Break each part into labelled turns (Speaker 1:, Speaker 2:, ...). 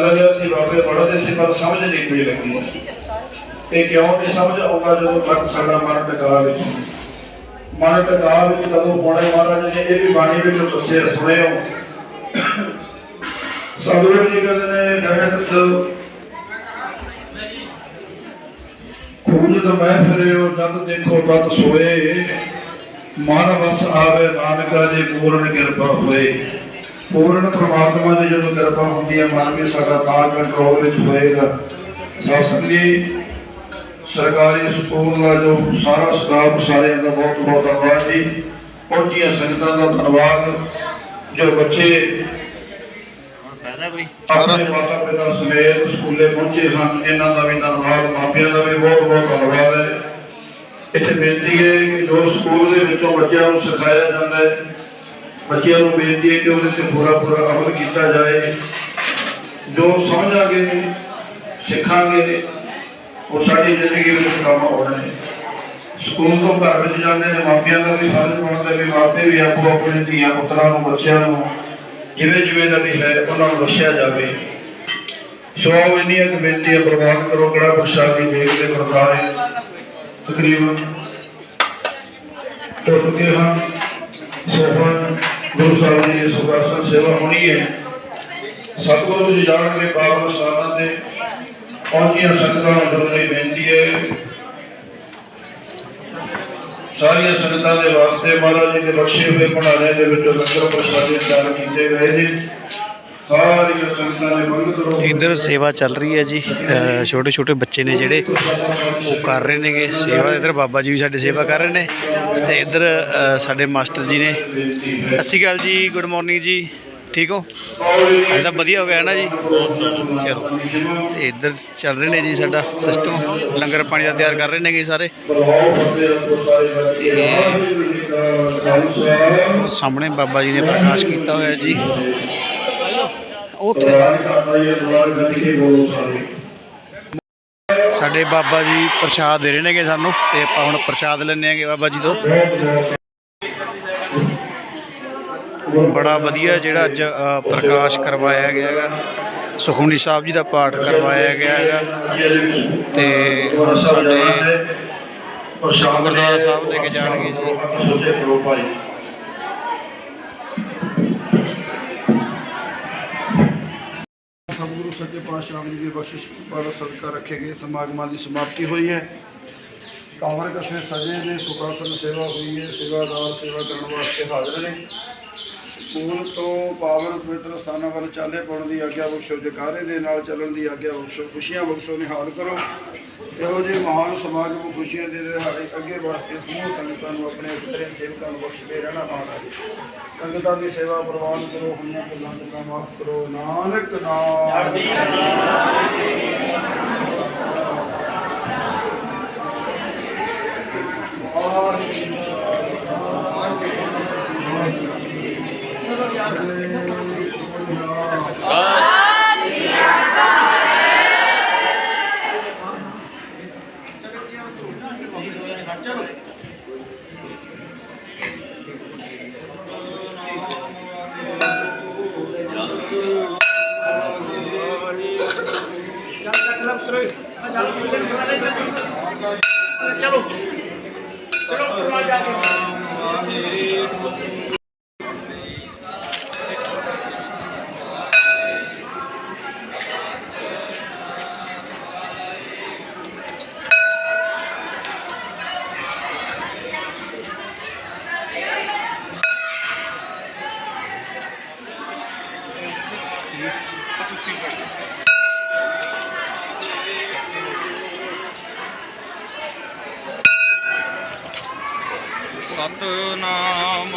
Speaker 1: ਲੱਗਿਆ ਸੀ ਬਾਬੇ ਪੜ੍ਹਦੇ ਸੀ ਪਰ ਸਮਝ ਨਹੀਂ ਕੋਈ ਲੱਗੀ। ਇਹ ਕਿਉਂ ਨਹੀਂ ਸਮਝ ਆਊਗਾ ਜਦੋਂ ਤੱਕ ਸਾਡਾ ਮਨ ਟਿਕਾ ਵਿੱਚ ਮਨ ਟਿਕਾ ਵਿੱਚ ਕਦੋਂ ਹੋਣੇ ਮਹਾਰਾਜ ਨੇ ਇਹ ਵੀ ਬਾਣੀ ਵਿੱਚ ਦੱਸਿਆ, ਸੁਣਿਓ। ਸਤਿਗੁਰੂ ਜੀ ਕਹਿੰਦੇ ਨੇ ਰਹਿਤ ਖੂਜ ਮੈਂ ਫਿਰਿਓ, ਜਦ ਦੇਖੋ ਤਦ ਸੋਏ। ਮਨ ਵਸ ਆਵੇ, ਨਾਨਕਾ ਜੀ, ਪੂਰਨ ਕਿਰਪਾ ਹੋਏ। ਪੂਰਨ ਪ੍ਰਮਾਤਮਾ ਦੀ ਜਦੋਂ ਕਿਰਪਾ ਹੁੰਦੀ ਹੈ ਮਨ ਵੀ ਸਾਡਾ ਤਾਂ ਕੰਟਰੋਲ ਵਿੱਚ ਹੋਏਗਾ। ਸਾਸਨ ਜੀ। ਸਰਕਾਰੀ ਸਕੂਲ ਦਾ ਜੋ ਸਾਰਾ ਸਟਾਫ ਸਾਰਿਆਂ ਦਾ ਬਹੁਤ ਬਹੁਤ ਆਭਾਰ ਜੀ। ਪਹੁੰਚੀਆਂ ਸੰਗਤਾਂ ਦਾ ਧੰਨਵਾਦ। ਜੋ ਬੱਚੇ ਆਪਣੇ ਮਾਤਾ ਪਿਤਾ ਸਮੇਤ ਸਕੂਲੇ ਪਹੁੰਚੇ ਹਨ ਇਹਨਾਂ ਦਾ ਵੀ ਧੰਨਵਾਦ। ਮਾਪਿਆਂ ਦਾ ਵੀ ਬਹੁਤ ਬਹੁਤ ਧੰਨਵਾਦ ਹੈ। ਇੱਥੇ ਬੇਨਤੀ ਹੈ ਕਿ ਜੋ ਸਕੂਲ ਦੇ ਵਿੱਚੋਂ ਬੱਚਿਆਂ ਨੂੰ ਸਿਖਾਇਆ ਜਾਂਦਾ ਹੈ ਬੱਚਿਆਂ ਨੂੰ ਬੇਨਤੀ ਹੈ ਕਿ ਉਹਦੇ ਤੇ ਪੂਰਾ ਪੂਰਾ ਅਮਲ ਕੀਤਾ ਜਾਏ। ਜੋ ਸਮਝਾਂਗੇ, ਸਿੱਖਾਂਗੇ, ਉਹ ਸਾਡੀ ਜ਼ਿੰਦਗੀ ਵਿੱਚ ਕੰਮ ਆਉਣਾ ਹੈ। ਸਕੂਲ ਤੋਂ ਘਰ ਵਿੱਚ ਜਾਂਦੇ ਨੇ ਮਾਪਿਆਂ ਦਾ ਵੀ ਫਰਜ਼ ਬਣਦਾ ਵੀ ਮਾਪੇ ਵੀ ਆਪੋ ਆਪਣੇ ਧੀਆਂ ਪੁੱਤਰਾਂ ਨੂੰ, ਬੱਚਿਆਂ ਨੂੰ ਜਿਵੇਂ ਜਿਵੇਂ ਦਾ ਵੀ ਹੈ, ਉਹਨਾਂ ਨੂੰ ਦੱਸਿਆ ਜਾਵੇ। ਸੋ ਆਓ ਇੰਨੀ ਇੱਕ ਬੇਨਤੀ ਹੈ, ਪ੍ਰਵਾਨ ਕਰੋ, ਕਿਹੜਾ ਪ੍ਰਸ਼ਾਦੀ ਦੇਖਦੇ ਗੁਰਦਾਰੇ ਤਕਰੀਬਨ ਤੋਂ ਚੁੱਕੇ ਹਾਂ। ਸੋ ਗੁਰੂ ਸਾਹਿਬ ਦੀ ਸੁਖਾਸਨ ਸੇਵਾ ਹੋਣੀ ਹੈ। ਸਤਿਗੁਰੂ ਜੀ ਜਾਣਗੇ ਪਾਵਨ ਸਥਾਨਾਂ ਤੇ ਪਹੁੰਚੀਆਂ ਸੰਗਤਾਂ ਨੂੰ ਜੁੜਨ ਬੇਨਤੀ ਹੈ। ਸਾਰੀਆਂ ਸੰਗਤਾਂ ਦੇ ਵਾਸਤੇ ਮਹਾਰਾਜ ਜੀ ਦੇ ਬਖਸ਼ੇ ਹੋਏ ਭੰਡਾਰਿਆਂ ਦੇ ਵਿੱਚੋਂ ਲੰਗਰ ਪ੍ਰਸ਼ਾਦੇ ਤਿਆਰ ਕੀਤੇ ਗਏ ਨੇ।
Speaker 2: ਇੱਧਰ ਸੇਵਾ ਚੱਲ ਰਹੀ ਹੈ ਜੀ। ਛੋਟੇ ਛੋਟੇ ਬੱਚੇ ਨੇ ਜਿਹੜੇ ਉਹ ਕਰ ਰਹੇ ਨੇਗੇ। ਸੇਵਾ ਇੱਧਰ ਬਾਬਾ ਜੀ ਵੀ ਸਾਡੇ ਸੇਵਾ ਕਰ ਰਹੇ ਨੇ ਤੇ ਇੱਧਰ ਸਾਡੇ ਮਾਸਟਰ ਜੀ ਨੇ। ਸਤਿ ਸ਼੍ਰੀ ਅਕਾਲ ਜੀ, ਗੁੱਡ ਮਾਰਨਿੰਗ ਜੀ। ਠੀਕ ਹੋ? ਇਹ ਤਾਂ ਵਧੀਆ ਹੋ ਗਿਆ ਨਾ ਜੀ? ਚਲੋ। ਤੇ ਇੱਧਰ ਚੱਲ ਰਹੇ ਨੇ ਜੀ ਸਾਡਾ ਸਿਸਟਮ ਲੰਗਰ ਪਾਣੀ ਦਾ ਤਿਆਰ ਕਰ ਰਹੇ ਨੇਗੇ ਸਾਰੇ।
Speaker 1: ਪ੍ਰਭਾਵ
Speaker 2: ਸਾਹਮਣੇ ਬਾਬਾ ਜੀ ਨੇ ਪ੍ਰਕਾਸ਼ ਕੀਤਾ ਹੋਇਆ ਜੀ। ਉੱਥੇ। ਸਾਡੇ ਬਾਬਾ ਜੀ ਪ੍ਰਸ਼ਾਦ ਦੇ ਰਹੇ ਨੇਗੇ ਸਾਨੂੰ ਤੇ ਆਪਾਂ ਹੁਣ ਪ੍ਰਸ਼ਾਦ ਲੈਣੇ ਆਂਗੇ ਬਾਬਾ ਜੀ ਤੋਂ। ਬੜਾ ਵਧੀਆ ਜਿਹੜਾ ਅੱਜ ਪ੍ਰਕਾਸ਼ ਕਰਵਾਇਆ ਗਿਆ ਹੈਗਾ। ਸੁਖਮਨੀ ਸਾਹਿਬ ਜੀ ਦਾ ਪਾਠ ਕਰਵਾਇਆ ਗਿਆ ਹੈਗਾ। ਤੇ ਸਾਡੇ ਗੁਰਦੁਆਰਾ ਸਾਹਿਬ ਲੈ ਕੇ ਜਾਣਗੇ ਜੀ।
Speaker 1: ਸਤਿਗੁਰੂ ਸੱਚੇ ਪਾਤਸ਼ਾਹ ਜੀ ਦੀ ਬਖਸ਼ਿਸ਼ ਪਰ ਸਦਕਾ ਰੱਖੇ ਗਏ। ਸਮਾਗਮਾਂ ਦੀ ਸਮਾਪਤੀ ਹੋਈ ਹੈ। ਕਾਂਵਰ ਕਸੇ ਸਜੇ ਨੇ ਸੁਖਾਸਨ ਸੇਵਾ ਹੋਈ ਹੈ। ਸੇਵਾਦਾਰ ਸੇਵਾ ਕਰਨ ਵਾਸਤੇ ਹਾਜ਼ਰ ਨੇ। ਸਕੂਲ ਤੋਂ ਪਾਵਨ ਪਵਿੱਤਰ ਸਥਾਨਾਂ ਵੱਲ ਚਾਲੇ ਪਾਉਣ ਦੀ ਆਗਿਆ ਬਖਸ਼ੋ, ਜਕਾਰੇ ਦੇ ਨਾਲ ਚੱਲਣ ਦੀ ਆਗਿਆ ਬਖਸ਼ੋ, ਖੁਸ਼ੀਆਂ ਬਖਸ਼ੋ, ਨਿਹਾਲ ਕਰੋ। ਇਹੋ ਜਿਹੇ ਮਹਾਨ ਸਮਾਜ ਨੂੰ ਖੁਸ਼ੀਆਂ ਦੇ ਦਿਹਾੜੇ ਅੱਗੇ ਵਧ ਕੇ ਸਮੂਹ ਸੰਗਤਾਂ ਨੂੰ ਆਪਣੇ ਪਿਤਰੇ ਸੇਵਕਾਂ ਨੂੰ ਬਖਸ਼ਦੇ ਰਹਿਣਾ ਮਹਾਰਾਜ ਸੰਗਤਾਂ ਦੀ ਸੇਵਾ ਪ੍ਰਵਾਨ ਕਰੋ, ਹੋਈਆਂ ਭੁੱਲਾਂ ਤੋਂ ਮਾਫ ਕਰੋ। ਨਾਨਕ ਨਾਮ। चलो। चलो।
Speaker 3: ਸਤਨਾਮ।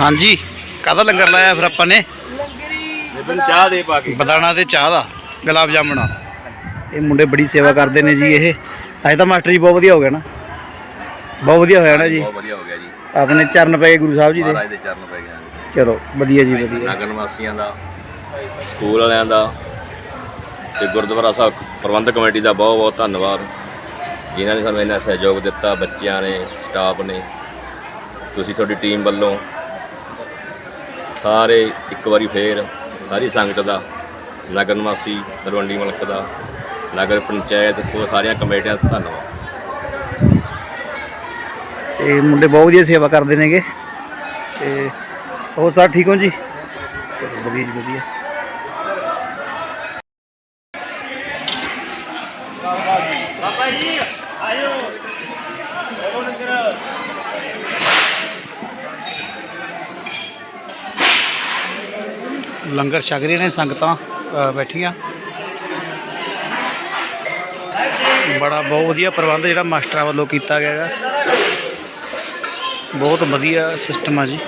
Speaker 2: ਹਾਂਜੀ ਕਾਹਦਾ ਲੰਗਰ ਲਾਇਆ ਫਿਰ ਆਪਾਂ ਨੇ?
Speaker 3: ਬਨ ਚਾਹ ਦੇ ਪਾ ਕੇ।
Speaker 2: ਬਦਾਣਾ ਤੇ ਚਾਹ ਦਾ ਗੁਲਾਬ ਜਾਮਣਾ। ਇਹ ਮੁੰਡੇ ਬੜੀ ਸੇਵਾ ਕਰਦੇ ਨੇ ਜੀ ਇਹ। ਅੱਜ ਤਾਂ ਮਾਸਟਰ ਜੀ ਬਹੁਤ ਵਧੀਆ ਹੋ ਗਿਆ ਨਾ। ਬਹੁਤ ਵਧੀਆ ਹੋਇਆ ਨਾ ਜੀ।
Speaker 3: ਬਹੁਤ ਵਧੀਆ ਹੋ ਗਿਆ ਜੀ।
Speaker 2: ਆਪਣੇ ਚਰਨ ਪਏ ਗੁਰੂ ਸਾਹਿਬ ਜੀ ਦੇ।
Speaker 4: ਮਹਾਰਾਜ ਦੇ ਚਰਨ ਪੈ ਗਿਆ
Speaker 2: ਚਲੋ ਵਧੀਆ ਜੀ ਵਧੀਆ।
Speaker 4: ਨਗਰ ਨਿਵਾਸੀਆਂ ਦਾ ਸਕੂਲ ਵਾਲਿਆਂ ਦਾ ਤੇ ਗੁਰਦੁਆਰਾ ਸਾਹਿਬ ਪ੍ਰਬੰਧਕ ਕਮੇਟੀ ਦਾ ਬਹੁਤ ਬਹੁਤ ਧੰਨਵਾਦ। ਜਿਨ੍ਹਾਂ ਨੇ ਸਾਨੂੰ ਇੰਨਾ ਸਹਿਯੋਗ ਦਿੱਤਾ ਬੱਚਿਆਂ ਨੇ ਸਟਾਫ ਨੇ। ਤੁਸੀਂ ਤੁਹਾਡੀ ਟੀਮ ਵੱਲੋਂ ਸਾਰੇ ਇੱਕ ਵਾਰੀ ਫੇਰ ਸਾਰੀ ਸੰਗਤ ਦਾ ਨਗਰ ਨਿਵਾਸੀ ਤਲਵੰਡੀ ਮਲਕ ਦਾ ਨਗਰ ਪੰਚਾਇਤ ਤੇ ਸਾਰੀਆਂ ਕਮੇਟੀਆਂ ਦਾ ਧੰਨਵਾਦ।
Speaker 2: ਤੇ ਮੁੰਡੇ ਬਹੁਤ ਵਧੀਆ ਸੇਵਾ ਕਰਦੇ ਨੇਗੇ। ਤੇ ਹੋਰ ਸਰ ਠੀਕ ਹੋ ਜੀ? ਚਲੋ ਵਧੀਆ ਜੀ ਵਧੀਆ।
Speaker 3: ਬਾਬਾ ਜੀ ਆਇਓ। ਉਹ ਨਗਰ
Speaker 2: ਲੰਗਰ ਛਕ ਰਹੇ ਨੇ ਸੰਗਤਾਂ ਅ, ਬੈਠੀਆਂ। ਬੜਾ ਬਹੁਤ ਵਧੀਆ ਪ੍ਰਬੰਧ ਜਿਹੜਾ ਮਾਸਟਰਾਂ ਵੱਲੋਂ ਕੀਤਾ ਗਿਆ ਹੈਗਾ ਬਹੁਤ ਵਧੀਆ ਸਿਸਟਮ ਆ ਜੀ।